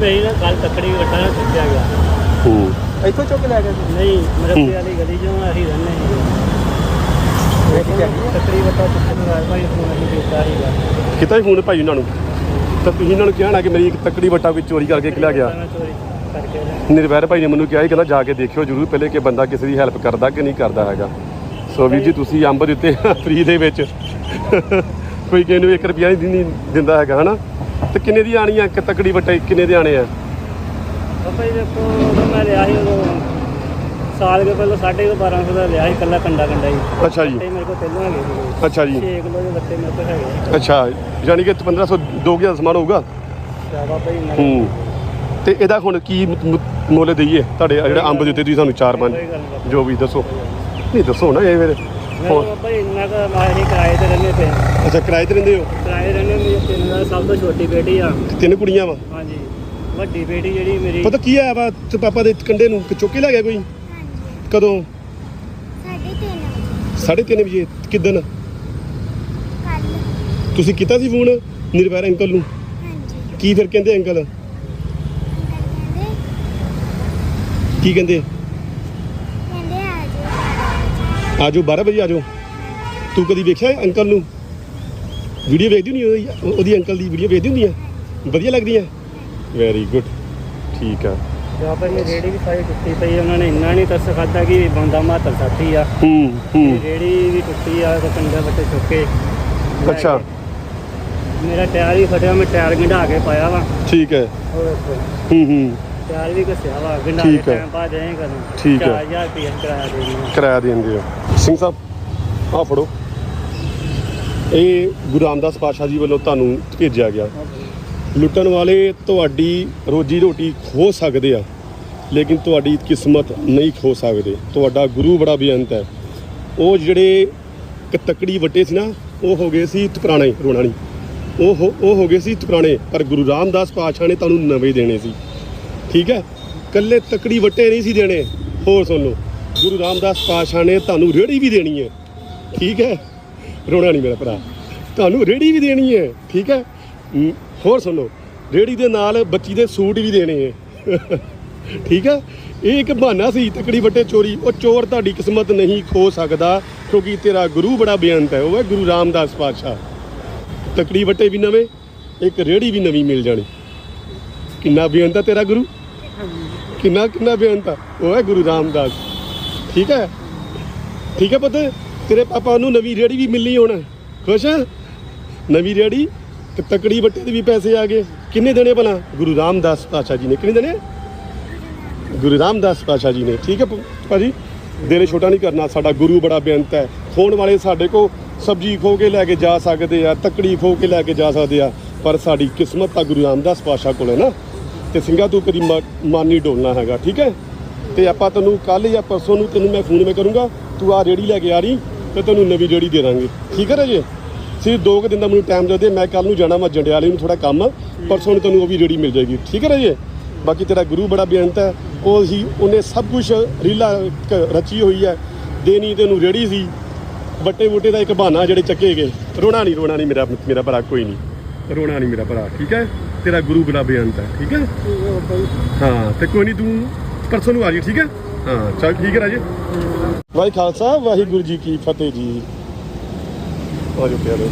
ਮੇਰੀ ਨਾ ਕੱਲ ਤੱਕੜੀ ਵੱਟਾ ਨਾ ਚੁੱਕਿਆ ਗਿਆ। ਹੂੰ। ਇੱਥੋਂ ਚੁੱਕ ਲੈ ਗਏ ਸੀ ਨਹੀਂ ਮਰੱਬੇ ਵਾਲੀ ਗਲੀ ਚੋਂ ਅਸੀਂ ਰਹਿੰਦੇ ਹਾਂ ਇਹ ਕੀ ਕਰੀ ਤੱਕੜੀ ਵੱਟਾ ਚੁੱਕਣ ਦਾ ਭਾਈ ਫੋਨ ਅਸੀਂ ਕੀਤਾ ਸੀਗਾ। ਕੀਤਾ ਹੀ ਫੋਨ ਭਾਈ ਉਹਨਾਂ ਨੂੰ। ਤਾਂ ਤੁਸੀਂ ਇਹਨਾਂ ਨੂੰ ਕਿਹਾ ਨਾ ਕਿ ਮੇਰੀ ਇੱਕ ਤੱਕੜੀ ਵੱਟਾ ਵਿੱਚ ਚੋਰੀ ਕਰਕੇ ਖਿਲਾ ਗਿਆ। ਮੈਂ ਚੋਰੀ ਕਰਕੇ ਲਿਆ। ਨਿਰਵੈਰ ਭਾਈ ਨੇ ਮੈਨੂੰ ਕਿਹਾ ਸੀ ਕਹਿੰਦਾ ਜਾ ਕੇ ਦੇਖਿਓ ਜਰੂਰ ਪਹਿਲੇ ਕਿ ਬੰਦਾ ਕਿਸੇ ਦੀ ਹੈਲਪ ਕਰਦਾ ਕਿ ਨਹੀਂ ਕਰਦਾ ਹੈਗਾ। ਸੋ ਵੀਰ ਜੀ ਤੁਸੀਂ ਅੰਬ ਦਿੱਤੇ ਫ੍ਰੀ ਦੇ ਵਿੱਚ। ਕੋਈ ਕਿਸੇ ਨੂੰ 1 ਰੁਪਿਆ ਨਹੀਂ ਨਹੀਂ ਦਿੰਦਾ ਹੈਗਾ ਹਨਾ? ਤੇ ਕਿੰਨੇ ਦੀ ਆਣੀ ਆ? ਇੱਕ ਤੱਕੜੀ ਵੱਟਾ ਕਿੰਨੇ ਦੇ ਆਣੇ ਆ? ਬਾਬਾ ਜੀ ਦੇਖੋ ਉਦੋਂ ਮੈਂ ਲਿਆ ਸੀ ਉਦੋਂ ਸਾਲ ਕੇ ਪਹਿਲਾਂ ਸਾਢੇ ਕੁ 1200 ਦਾ ਲਿਆ ਸੀ ਕੱਲਾ ਕੰਡਾ ਕੰਡਾ ਹੀ ਅੱਛਾ ਜੀ। ਤੇ ਮੇਰੇ ਕੋਲ ਪਹਿਲਾਂ ਹੈਗੇ ਸੀ। ਅੱਛਾ ਜੀ। 6 ਕਿਲੋ ਦੇ ਬੱਤੇ ਮੇਰੇ ਕੋਲ ਹੈਗੇ ਅੱਛਾ ਯਾਨੀ ਕਿ 1500 2000 ਦਾ ਸਮਾਨ ਹੋਊਗਾ? ਆ ਬਾਬਾ ਜੀ ਮੈਂ ਹੂੰ। ਤੇ ਇਹਦਾ ਹੁਣ ਕੀ ਮੁੱਲ ਦਈਏ? ਤੁਹਾਡੇ ਜਿਹੜਾ ਅੰਬ ਦਿੱਤੇ ਤੁਸੀਂ ਸਾਨੂੰ ਚਾਰ ਪੰਜ। ਜੋ ਵੀ ਦੱਸੋ। ਨਹੀਂ ਦੱਸੋ ਨਾ ਇਹ ਫਿਰ। ਬਾਬਾ ਜੀ ਇੰਨਾ ਕੁ ਕਿਰਾਏ ਤੇ ਰਹਿੰਦੇ ਪਏ ਅੱਛਾ ਕਿਰਾਏ ਤੇ ਰਹਿੰਦੇ ਹੋ? ਕਿਰਾਏ ਰਹਿੰਦੇ ਮੇਰੀ ਤਿੰਨ ਦਾ ਸਭ ਤੋਂ ਛੋਟੀ ਬੇਟੀ ਆ। ਤਿੰਨ ਕੁੜੀਆਂ ਵਾ? ਹਾਂਜੀ ਵੱਡੀ ਬੇਟੀ ਜਿਹੜੀ ਮੇਰੀ। ਪਤਾ ਕੀ ਆ ਵਾ ਤੇ ਪਾਪਾ ਦੇ ਕੰਡੇ ਨੂੰ ਚੁੱਕ ਕੇ ਲੈ ਗਿਆ ਕੋਈ? ਕਦੋਂ? ਸਾਢੇ ਤਿੰਨ ਵਜੇ। ਸਾਢੇ ਤਿੰਨ ਵਜੇ ਕਿਦਨ ਕੱਲ ਤੁਸੀਂ ਕੀਤਾ ਸੀ ਫੋਨ? ਨਿਰਵੈਰ ਅੰਕਲ ਨੂੰ? ਹਾਂਜੀ। ਕੀ ਫਿਰ ਕਹਿੰਦੇ ਅੰਕਲ? ਅੰਕਲ ਕਹਿੰਦੇ ਕੀ ਕਹਿੰਦੇ? ਆਜੋ 12 ਵਜੇ ਆਜੋ। ਤੂੰ ਕਦੀ ਵੇਖਿਆ ਅੰਕਲ ਨੂੰ? ਵੀਡੀਓ ਵੇਖਦੀ ਨਹੀਂ ਉਹਦੀ? ਉਹਦੀ ਅੰਕਲ ਦੀ ਵੀਡੀਓ ਵੇਖਦੀ ਹੁੰਦੀ ਆ ਵਧੀਆ ਲੱਗਦੀ ਆ ਵੈਰੀ ਗੁੱਡ ਠੀਕ ਆ। ਜੀ ਰੇੜੀ ਵੀ ਸਾਰੀ ਟੁੱਟੀ ਪਈ ਆ, ਉਹਨਾਂ ਨੇ ਇੰਨਾ ਨਹੀਂ ਤਰਸ ਖਾਦਾ ਕਿ ਬੰਦਾ ਮਾਤਰ ਸਾਥੀ ਆ। ਹੂੰ ਹੂੰ। ਰੇੜੀ ਵੀ ਟੁੱਟੀ ਆ ਤੇ ਕੰਡੇ ਬੱਚੇ ਚੁੱਕੇ ਅੱਛਾ। ਮੇਰਾ ਟਾਇਰ ਹੀ ਫਟਿਆ ਮੈਂ ਟਾਇਰ ਗੰਢਾ ਕੇ ਪਾਇਆ ਵਾ। ਠੀਕ ਹੈ। ਉਹ ਵੇਖੋ ਹੂੰ ਹੂੰ। ਵੀ ਵਾ ਠੀਕ ਹੈ। ਟਾਈਮ ਬਾਅਦ ਐਂ ਕਰਨਾ। ਠੀਕ ਹੈ। 4000 ਰੁਪਏ ਕਿਰਾਇਆ ਦੇ ਦੇਣਾ। ਕਿਰਾਇਆ ਦੇਂਦੇ ਹੋ ਸਿੰਘ ਸਾਹਿਬ ਆਹ ਫੜੋ। ਇਹ ਗੁਰੂ ਰਾਮਦਾਸ ਪਾਤਸ਼ਾਹ ਜੀ ਵੱਲੋਂ ਤੁਹਾਨੂੰ ਭੇਜਿਆ ਗਿਆ। ਲੁੱਟਣ ਵਾਲੇ ਤੁਹਾਡੀ ਰੋਜੀ ਰੋਟੀ ਖੋ ਸਕਦੇ ਆ ਲੇਕਿਨ ਤੁਹਾਡੀ ਕਿਸਮਤ ਨਹੀਂ ਖੋ ਸਕਦੇ। ਤੁਹਾਡਾ ਗੁਰੂ ਬੜਾ ਬੇਅੰਤ ਹੈ। ਉਹ ਜਿਹੜੇ ਕ- ਤੱਕੜੀ ਵੱਟੇ ਸੀ ਨਾ ਉਹ ਹੋ ਗਏ ਸੀ ਟੁਕਰਾਣੇ ਰੋਣਾ ਨਹੀਂ ਉਹ ਹੋ- ਉਹ ਹੋ ਗਏ ਸੀ ਟੁਕਰਾਣੇ ਪਰ ਗੁਰੂ ਰਾਮਦਾਸ ਪਾਤਸ਼ਾਹ ਨੇ ਤੁਹਾਨੂੰ ਨਵੇਂ ਦੇਣੇ ਸੀ। ਠੀਕ ਹੈ? ਕੱਲੇ ਤਕੜੀ ਵੱਟੇ ਨਹੀਂ ਸੀ ਦੇਣੇ। ਹੋਰ ਸੁਣ ਲਓ। ਗੁਰੂ ਰਾਮਦਾਸ ਪਾਤਸ਼ਾਹ ਨੇ ਤੁਹਾਨੂੰ ਰੇੜੀ ਵੀ ਦੇਣੀ ਹੈ। ਠੀਕ ਹੈ? ਰੋਣਾ ਨਹੀਂ ਮੇਰਾ ਭਰਾ। ਤੁਹਾਨੂੰ ਰੇੜੀ ਵੀ ਦੇਣੀ ਹੈ। ਠੀਕ ਹੈ? ਹੋਰ ਸੁਣੋ ਰੇੜੀ ਦੇ ਨਾਲ ਬੱਚੀ ਦੇ ਸੂਟ ਵੀ ਦੇਣੇ ਹੈ। ਠੀਕ ਹੈ? ਇਹ ਇੱਕ ਬਹਾਨਾ ਸੀ, ਤਕੜੀ ਵੱਟੇ ਚੋਰੀ। ਉਹ ਚੋਰ ਤੁਹਾਡੀ ਕਿਸਮਤ ਨਹੀਂ ਖੋ ਸਕਦਾ, ਕਿਉਂਕਿ ਤੇਰਾ ਗੁਰੂ ਬੜਾ ਬੇਅੰਤ ਹੈ। ਉਹ ਹੈ ਗੁਰੂ ਰਾਮਦਾਸ ਪਾਤਸ਼ਾਹ। ਤਕੜੀ ਵੱਟੇ ਵੀ ਨਵੇਂ, ਇੱਕ ਰੇੜੀ ਵੀ ਨਵੀਂ ਮਿਲ ਜਾਣੀ। ਕਿੰਨਾ ਬੇਅੰਤ ਹੈ ਤੇਰਾ ਗੁਰੂ? ਕਿੰਨਾ ਕਿੰਨਾ ਬੇਅੰਤ ਹੈ ਉਹ ਹੈ ਗੁਰੂ ਰਾਮਦਾਸ, ਠੀਕ ਹੈ? ਠੀਕ ਹੈ ਪੁੱਤ? ਤੇਰੇ ਪਾਪਾ ਨੂੰ ਨਵੀਂ ਰੇੜੀ ਵੀ ਮਿਲਣੀ ਹੁਣ। ਖੁਸ਼ ਹੈ ਨਵੀਂ ਰੇੜੀ ਤੇ ਤਕੜੀ ਬੱਟੇ ਦੇ ਵੀ ਪੈਸੇ ਆ ਗਏ। ਕਿੰਨੇ ਦੇਣੇ ਭਲਾ? ਗੁਰੂ ਰਾਮਦਾਸ ਪਾਤਸ਼ਾਹ ਜੀ ਨੇ। ਕਿੰਨੇ ਦੇਣੇ? ਗੁਰੂ ਰਾਮਦਾਸ ਪਾਤਸ਼ਾਹ ਜੀ ਨੇ। ਠੀਕ ਹੈ ਭਾਜੀ, ਦਿਲ ਛੋਟਾ ਨਹੀਂ ਕਰਨਾ। ਸਾਡਾ ਗੁਰੂ ਬੜਾ ਬੇਅੰਤ ਹੈ। ਖੋਣ ਵਾਲੇ ਸਾਡੇ ਕੋ ਸਬਜੀ ਖੋ ਕੇ ਲੈ ਕੇ ਜਾ ਸਕਦੇ ਆ, ਤਕੜੀ ਖੋ ਕੇ ਲੈ ਕੇ ਜਾ ਸਕਦੇ ਆ। ਪਰ ਸਾਡੀ ਕਿਸਮਤ ਤਾਂ ਗੁਰੂ ਰਾਮਦਾਸ ਪਾਤਸ਼ਾਹ ਕੋਲ ਹੈ ਨਾ। ਤੇ ਸਿੰਘਾ ਤੂੰ ਕਦੀ ਮ- ਮਨ ਨਹੀਂ ਡੋਲਣਾ ਹੈਗਾ, ਠੀਕ ਹੈ? ਤੇ ਆਪਾਂ ਤੈਨੂੰ ਕੱਲ ਜਾਂ ਪਰਸੋਂ ਨੂੰ ਤੈਨੂੰ ਮੈਂ ਫੋਨ ਮੈਂ ਕਰੂੰਗਾ, ਤੂੰ ਆ ਰੇੜੀ ਲੈ ਕੇ ਆ ਰਹੀ, ਤੇ ਤੈਨੂੰ ਨਵੀਂ ਰੇੜੀ ਦੇ ਦਾਂਗੇ। ਠੀਕ ਹੈ ਰਾਜੇ? ਸਿਰ ਦੋ ਕੁ ਦਿਨ ਦਾ ਮੈਨੂੰ ਟਾਈਮ ਦੇ ਦੇ, ਮੈਂ ਕੱਲ ਨੂੰ ਜਾਣਾ ਮੈਂ ਜੰਡਿਆਲੇ ਨੂੰ ਥੋੜਾ ਕੰਮ, ਪਰਸੋਂ ਨੂੰ ਤੈਨੂੰ ਉਹ ਵੀ ਰੇੜੀ ਮਿਲ ਜਾਏਗੀ। ਠੀਕ ਹੈ ਰਾਜੇ? ਬਾਕੀ ਤੇਰਾ ਗੁਰੂ ਬੜਾ ਬੇਅੰਤ ਹੈ, ਉਹ ਸੀ ਉਹਨੇ ਸਭ ਕੁਝ ਰੀਲਾ ਕ- ਰਚੀ ਹੋਈ ਹੈ, ਦੇਣੀ ਤੈਨੂੰ ਰੇੜੀ ਸੀ ਬੱਟੇ ਬੂਟੇ ਦਾ ਇੱਕ ਬਹਾਨਾ ਜਿਹੜੇ ਚੱਕੇ ਗਏ। ਰੋਣਾ ਨਹੀਂ ਰੋਣਾ ਨਹੀਂ ਮੇਰਾ ਮੇਰਾ ਭਰਾ, ਕੋਈ ਨਹੀਂ। ਰੋਣਾ ਨਹੀਂ ਮੇਰਾ ਭਰਾ, ਠੀਕ ਹੈ? ਤੇਰਾ ਗੁਰੂ ਬੜਾ ਬੇਅੰਤ ਹੈ ਠੀਕ ਹੈ? ਹਾਂ, ਤੇ ਕੋਈ ਨਹੀਂ ਤੂੰ ਪਰਸੋਂ ਨੂੰ ਆ ਜੀ ਠੀਕ ਹੈ? ਹਾਂ, ਚਲ ਠੀਕ ਹੈ ਰਾਜੇ। ਵਾਹਿ ਖਾਲਸਾ ਵਾਹਿਗੁਰੂ ਜੀ ਕੀ ਫਤਿਹ ਜੀ। ਆਜੋ ਪਿਆਰੇ।